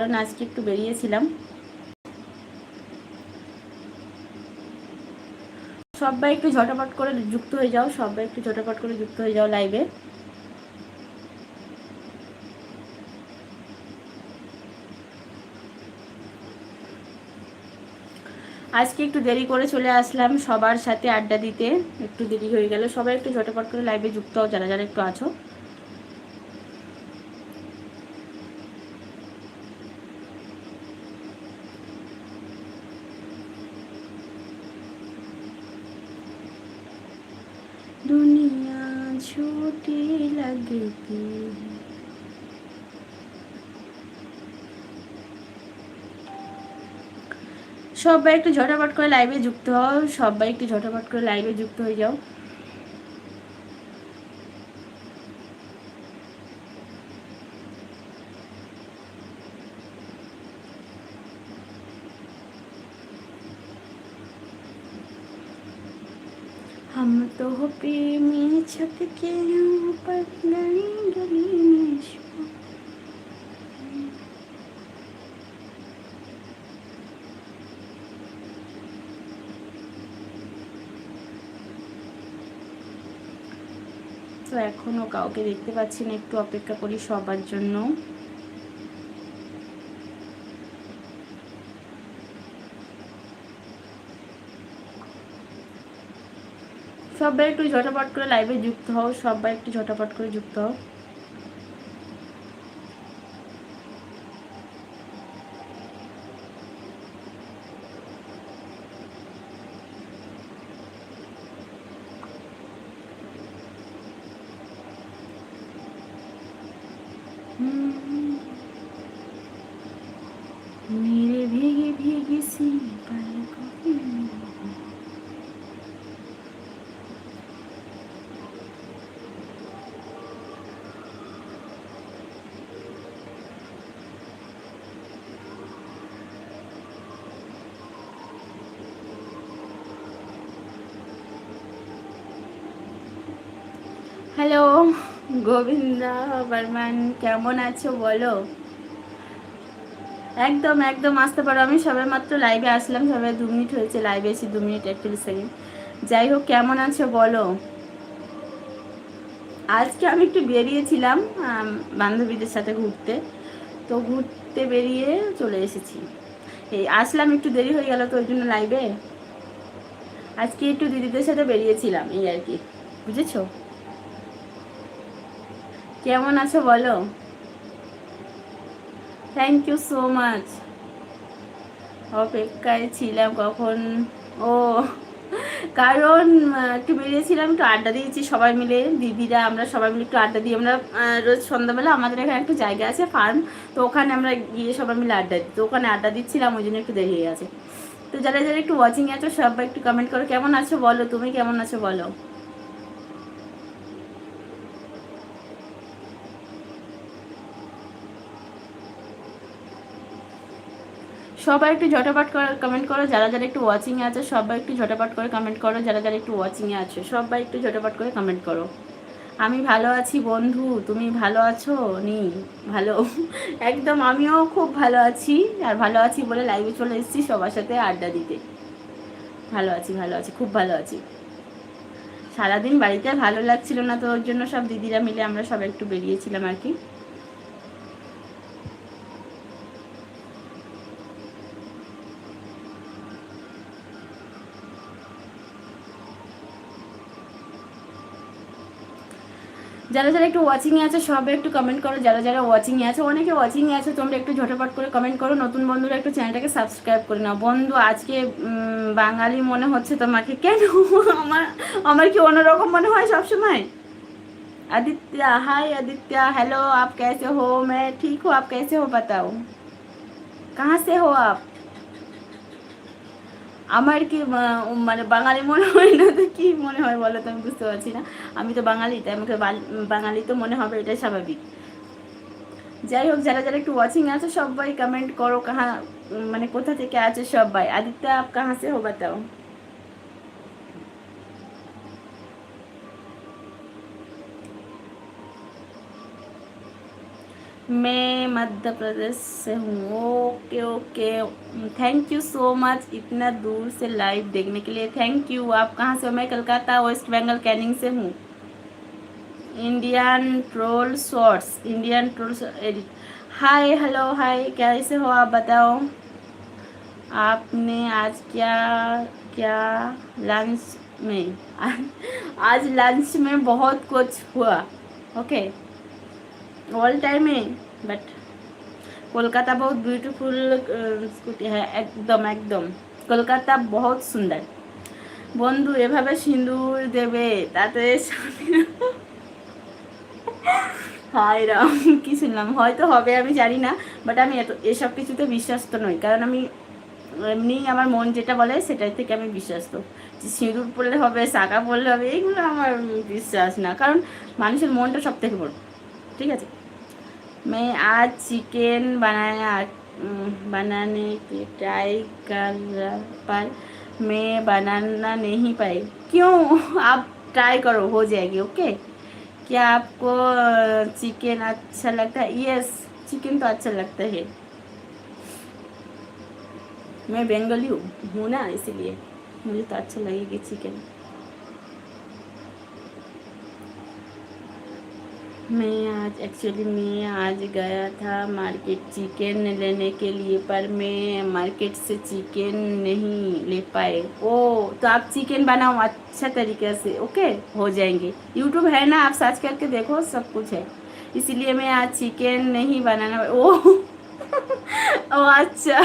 কারণ আজকে একটু বেরিয়েছিলাম। সবাই একটু ঝটাপট করে যুক্ত হয়ে যাও, সবাই একটু ঝটাপট করে যুক্ত হয়ে যাও লাইভে আজকে একটু দেরি করে চলে আসলাম সবার সাথে আড্ডা দিতে, একটু দেরি হয়ে গেল। সবাই একটু ঝটাপট করে লাইভে যুক্ত হও, যারা যারা একটু আছো। दुनिया छोटी लगती है সবাই একটু ঝটাপট করে লাইভে যুক্ত হও সবাই একটু ঝটাপট করে লাইভে যুক্ত হয়ে যাও हम तो हो प्रेमी छत के ऊपर गली गली में शो- তো এখনো কাউকে দেখতে পাচ্ছি না একটু অপেক্ষা করি সবার জন্য সবাই একটু ঝটাপট করে লাইভে যুক্ত হও সবাই একটু ঝটাপট করে যুক্ত হও। হ্যালো, গোবিন্দা বর্মান, কেমন আছো বলো? একদম একদম আসতে পারো। আমি সবে মাত্র লাইভে আসলাম, সবে দু মিনিট হয়েছে লাইভে এসে দু মিনিট একচল্লিশ সেকেন্ড যাই হোক, কেমন আছো বলো? আজকে আমি একটু বেরিয়েছিলাম বান্ধবীদের সাথে ঘুরতে। তো ঘুরতে বেরিয়ে চলে এসেছি। এই, আসলাম একটু দেরি হয়ে গেল তো, ওই জন্য লাইভে আজকে একটু দিদিদের সাথে বেরিয়েছিলাম, এই আর কি। বুঝেছ? কেমন আছো বলো? থ্যাংক ইউ সো মাচ অপেক্ষায় ছিলাম কখন? ও, কারণ একটু বেরিয়েছিলাম, একটু আড্ডা দিয়েছি সবাই মিলে, দিদিরা, আমরা সবাই মিলে একটু আড্ডা দিই। আমরা রোজ সন্ধ্যাবেলা আমাদের এখানে একটা জায়গা আছে ফার্ম তো ওখানে আমরা গিয়ে সবাই মিলে আড্ডা দিই। তো ওখানে আড্ডা দিচ্ছিলাম, ওই জন্য একটু দেরি হয়ে গেছে। তো যারা যারা একটু ওয়াচিং আছো, সবাই একটু কমেন্ট করো, কেমন আছো বলো? তুমি কেমন আছো বলো? সবাই একটু ঝটাপট করে কমেন্ট করো, যারা যারা একটু ওয়াচিংয়ে আছে, সবাই একটু ঝটাপট করে কমেন্ট করো, যারা যারা একটু ওয়াচিংয়ে আছো, সবাই একটু ঝটাপট করে কমেন্ট করো। আমি ভালো আছি বন্ধু, তুমি ভালো আছো? নি, ভালো। একদম আমিও খুব ভালো আছি, আর ভালো আছি বলে লাইভে চলে এসেছি সবার সাথে আড্ডা দিতে। ভালো আছি ভালো আছি, খুব ভালো আছি। সারাদিন বাড়িতে ভালো লাগছিল না তো, ওর জন্য সব দিদিরা মিলে আমরা সবাই একটু বেরিয়েছিলাম আর কি। যারা যারা একটু ওয়াচিংয়ে আছে সবাই একটু কমেন্ট করো যারা যারা ওয়াচিংয়ে আছে অনেকে ওয়াচিংয়ে আছে তোমরা একটু ঝটপট করে কমেন্ট করো নতুন বন্ধুরা একটু চ্যানেলটাকে সাবস্ক্রাইব করে নাও বন্ধু আজকে উম, বাঙালি মনে হচ্ছে তোমাকে কেন আমার আমার কি অন্যরকম মনে হয় সবসময় आदित्य हाय आदित्य हेलो आप कैसे हो मैं ठीक हूँ आप कैसे हो बताओ कहाँ से हो आप আমার কি মানে বাঙালি মনে হয় না তো কি মনে হয় বলো তো, আমি বুঝতে পারছি না। আমি তো বাঙালি, তাই আমাকে বাঙালি তো মনে হবে, এটাই স্বাভাবিক। যাই হোক, যারা যারা একটু ওয়াচিং আছে, সবাই কমেন্ট করো কাহা মানে কোথা থেকে আছে সবাই। আদিত্য, আপ কাহা সে मैं मध्य प्रदेश से हूँ। Okay okay. Thank you so much इतना दूर से लाइव देखने के लिए थैंक यू आप कहाँ से हो? मैं कलकत्ता वेस्ट बंगाल कैनिंग से हूँ। Indian troll shorts Indian troll hi hello hi कैसे हो आप बताओ? आपने आज क्या क्या लंच में? आज लंच में बहुत कुछ हुआ। Okay okay. অল টাইমে বাট কলকাতা বহুত বিউটিফুল স্কুটি হ্যাঁ একদম একদম। কলকাতা বহুত সুন্দর। বন্ধু, এভাবে সিঁদুর দেবে, তাতে হায় রাম, কি শুনলাম। হয়তো হবে, আমি জানি না বাট আমি এত, এসব কিছুতে বিশ্বাস্ত নই। কারণ আমি এমনি আমার মন যেটা বলে সেটাই থেকে আমি বিশ্বাস্ত। যে সিঁদুর পড়লে হবে সাঁকা পড়লে হবে এইগুলো আমার বিশ্বাস না। কারণ মানুষের মনটা সব থেকে বড়। ঠিক আছে? मैं आज चिकन बनाया बनाने की ट्राई कर पर मैं बनाना नहीं पाई। क्यों? आप ट्राई करो, हो जाएगी, ओके? क्या आपको चिकन अच्छा लगता है? यस चिकन तो अच्छा लगता है। मैं बंगाली हूँ ना, इसीलिए मुझे तो अच्छा लगेगी चिकन। मैं आज एक्चुअली मैं आज गया था मार्केट चिकन लेने के लिए पर मैं मार्केट से चिकन नहीं ले पाए ओ तो आप चिकन बनाओ अच्छा तरीके से ओके हो जाएंगे यूट्यूब है ना आप सर्च करके देखो सब कुछ है इसीलिए मैं आज चिकन नहीं बनाना ओ ও আচ্ছা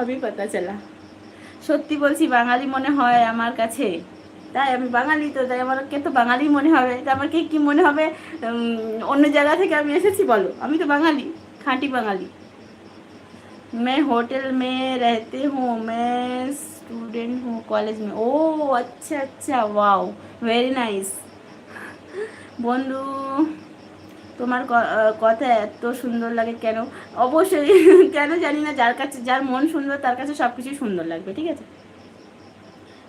আমি पता चला সত্যি বলছি বাঙালি মনে হয় আমার কাছে তাই আমি বাঙালি তো তাই আমাকে তো বাঙালি মনে হবে তা আমাকে কি মনে হবে অন্য জায়গা থেকে আমি এসেছি বলো আমি তো বাঙালি খাঁটি বাঙালি मैं होटल में रहते हूँ मैं स्टूडेंट हूँ कॉलेज में ओ अच्छा अच्छा वाओ ভেরি নাইস বন্ধু তোমার কথা এত সুন্দর লাগে কেন অবশ্যই কেন জানি না যার কাছে যার মন সুন্দর তার কাছে সব কিছুই সুন্দর লাগবে ঠিক আছে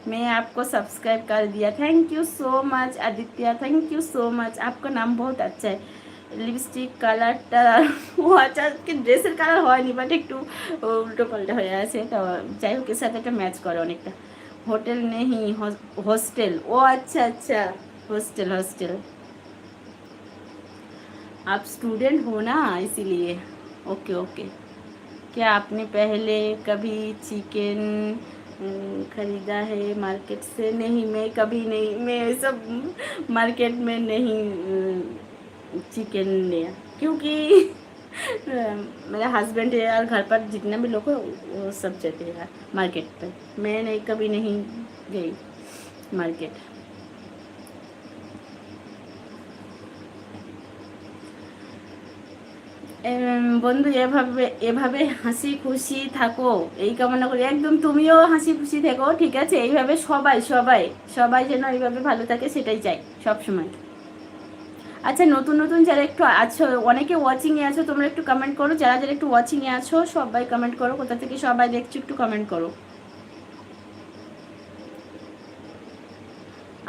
मैं आपको सब्सक्राइब कर दिया thank you so much Aditya thank you so much आपका नाम बहुत अच्छा है লিপস্টিক কালারটা ও আচ্ছা আজকে ড্রেসের কালার হয়নি বাট একটু উল্টো পাল্টা হয়ে আছে তো যাই হোক এর সাথে একটা ম্যাচ করে অনেকটা হোটেল নেই हॉस्टल ओ अच्छा अच्छा हॉस्टल हॉस्टल आप स्टूडेंट हो ना इसीलिए ओके ओके क्या आपने पहले कभी चिकन ख़रीदा है मार्केट से। नहीं, मैं कभी नहीं, मैं सब मार्केट में नहीं चिकन लिया क्योंकि मेरा हस्बैंड है और घर पर जितना भी लोग है, वो सब जाते हैं मार्केट पर। मैं नहीं, कभी नहीं गई मार्केट। বন্ধু, এভাবে এভাবে হাসি খুশি থাকো। এই কামনা করি। একদম তুমিও হাসি খুশি থেকো, ঠিক আছে? এইভাবে সবাই সবাই সবাই যেন এইভাবে ভালো থাকে, সেটাই চাই সব সময় আচ্ছা নতুন নতুন যারা একটু আছো, অনেকে ওয়াচিংয়ে আছো, তোমরা একটু কমেন্ট করো। যারা যারা একটু ওয়াচিংয়ে আছো, সবাই কমেন্ট করো। কোথা থেকে সবাই দেখছ, একটু কমেন্ট করো।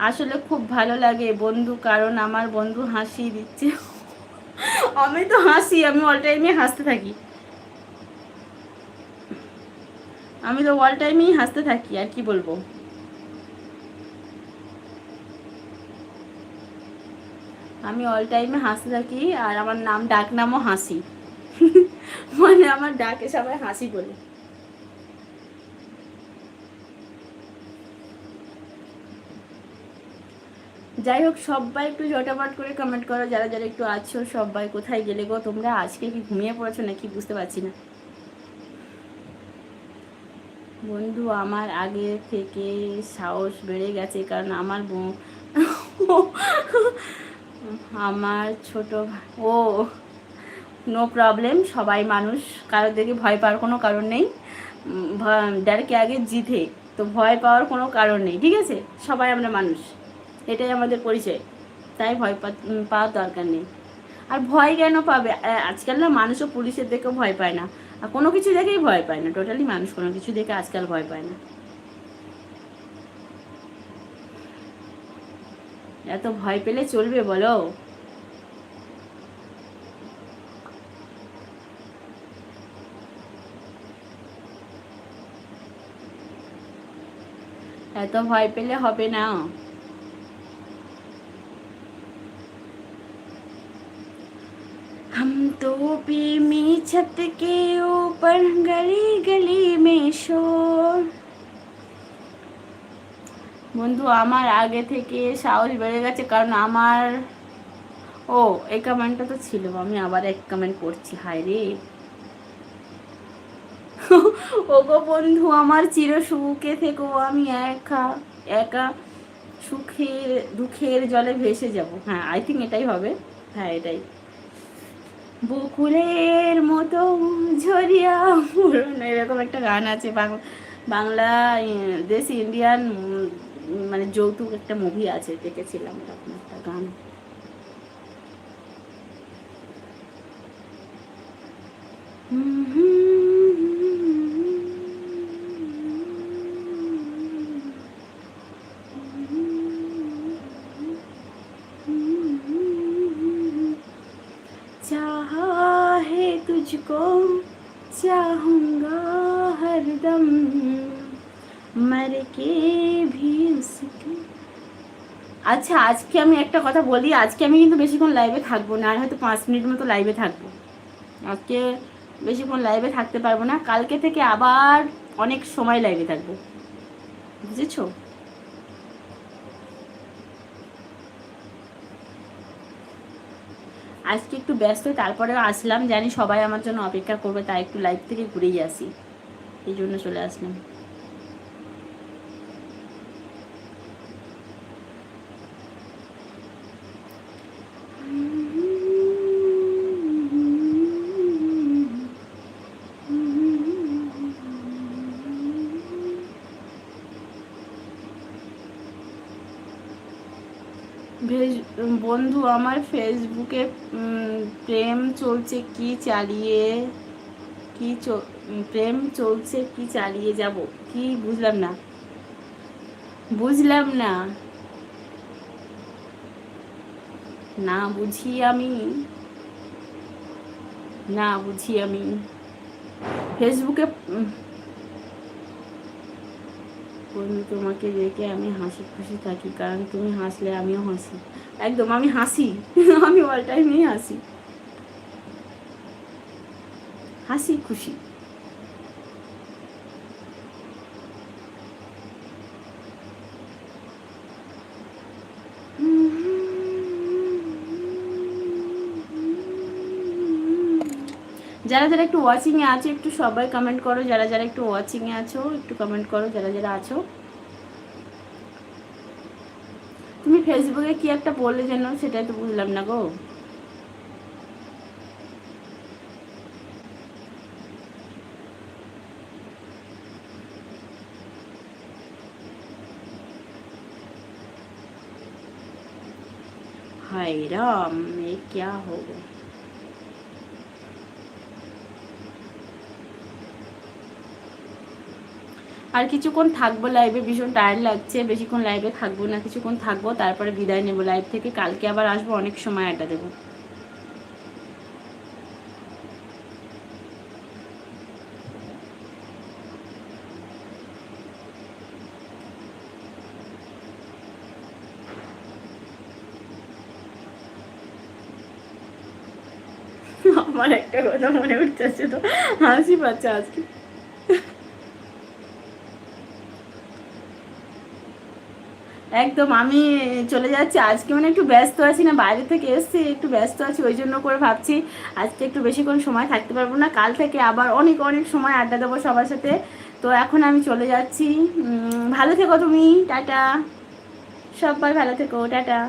আসলে খুব ভালো লাগে বন্ধু, কারণ আমার বন্ধু হাসি দিচ্ছে। আমি তো হাসি, আমি অল টাইমে হাসতে থাকি। আমি তো অল টাইমেই হাসতে থাকি, আর কি বলব? আমি অল টাইমে হাসতে থাকি, আর আমার নাম ডাক নামও হাসি। মানে আমার ডাকে সবাই হাসি বলে। যাই হোক, সবাই একটু জটাপট করে কমেন্ট করো, যারা যারা একটু আছো, সবাই কোথায় গেলে গো? তোমরা আজকে কি ঘুমিয়ে পড়েছো নাকি বুঝতে পারছি না। বন্ধু, আমার আগে থেকে সাহস বেড়ে গেছে, কারণ আমার আমার ছোট ও নো প্রবলেম সবাই মানুষ, কারোর দেখে ভয় পাওয়ার কোনো কারণ নেই। ডারকে আগে জিতে, তো ভয় পাওয়ার কোনো কারণ নেই, ঠিক আছে? সবাই আমরা মানুষ। এটাই আমাদের পরিচয়। তাই ভয় পাওয়ার দরকার নেই। আর ভয় কেন পাবে? আজকাল না মানুষও পুলিশের দেখেও ভয় পায় না। আর কোনো কিছু দেখেই ভয় পায় না। টোটালি মানুষ কোনো কিছু দেখে আজকাল ভয় পায় না। এত ভয় পেলে চলবে বলো? এত ভয় পেলে হবে না। तो प्रेमी छत के ऊपर गली गली में शोर বন্ধু আমার আগে থেকে সাহস বেড়ে গেছে কারণ আমার ও এই কমেন্টটা তো ছিল আমি আবার এক কমেন্ট করছি হায় রে ও গো বন্ধু আমার চির সুখে থেকো আমি একা একা সুখের দুঃখের জলে ভেসে যাব হ্যাঁ আই থিঙ্ক এটাই হবে হ্যাঁ এটাই বকুলের মতো ঝরিয়া পুরনো এরকম একটা গান আছে বাংলা দেশ ইন্ডিয়ান মানে যৌতুক একটা মুভি আছে, দেখেছিলাম এরকম একটা গান। चाहा মর কে আচ্ছা আজকে আমি একটা কথা বলি, আজকে আমি কিন্তু বেশিক্ষণ লাইভে থাকব না, আর হয়তো পাঁচ মিনিট মতো লাইভে থাকব। আজকে বেশিক্ষণ লাইভে থাকতে পারব না, কালকে থেকে আবার অনেক সময় লাইভে থাকব। বুঝেছ? আজকে একটু ব্যস্ত তারপরে আসলাম, জানি সবাই আমার জন্য অপেক্ষা করবে, তাই একটু লাইভ থেকে ঘুরেই আসি। এই জন্য চলে আসলাম। বন্ধু, আমার ফেসবুকে প্রেম চলছে কি চালিয়ে, কি প্রেম চলছে কি চালিয়ে যাব? কি বুঝলাম না। বুঝলাম না। না বুঝি আমি। না বুঝি আমি। ফেসবুকে উম, তোমাকে দেখে আমি হাসি খুশি থাকি কারণ তুমি হাসলে আমিও হাসি। একদম আমি হাসি আমি অল টাইমেই হাসি। হাসি খুশি। যারা যারা একটু ওয়াচিংয়ে আছে, একটু সবাই কমেন্ট করো। যারা যারা একটু ওয়াচিংয়ে আছো, একটু কমেন্ট করো। যারা যারা আছো। তুমি ফেসবুকে কি একটা বললে যেন সেটা তো বুঝলাম না গো। হাই রাম, এ ক্যা হো আর কিছুক্ষণ থাকব লাইভে ভীষণ টায়ার্ড লাগছে, বেশিক্ষণ লাইভে থাকব না, কিছুক্ষণ থাকব, তারপরে বিদায় নেব লাইভ থেকে, কালকে আবার আসব, অনেক সময় আড্ডা দেবো। আমার একটা কথা মনে উঠতেছে তো হাসি পাচ্ছে আজকে। একদম, আমি চলে যাচ্ছি। আজকে মানে একটু ব্যস্ত আছি না, বাইরে থেকে এসছি, একটু ব্যস্ত আছি, ওই জন্য করে ভাবছি আজকে একটু বেশিক্ষণ সময় থাকতে পারব না। কাল থেকে আবার অনেক অনেক সময় আড্ডা দেবো সবার সাথে। তো এখন আমি চলে যাচ্ছি। ভালো থেকো তুমি, টাটা। সবাই ভালো থেকো, টাটা।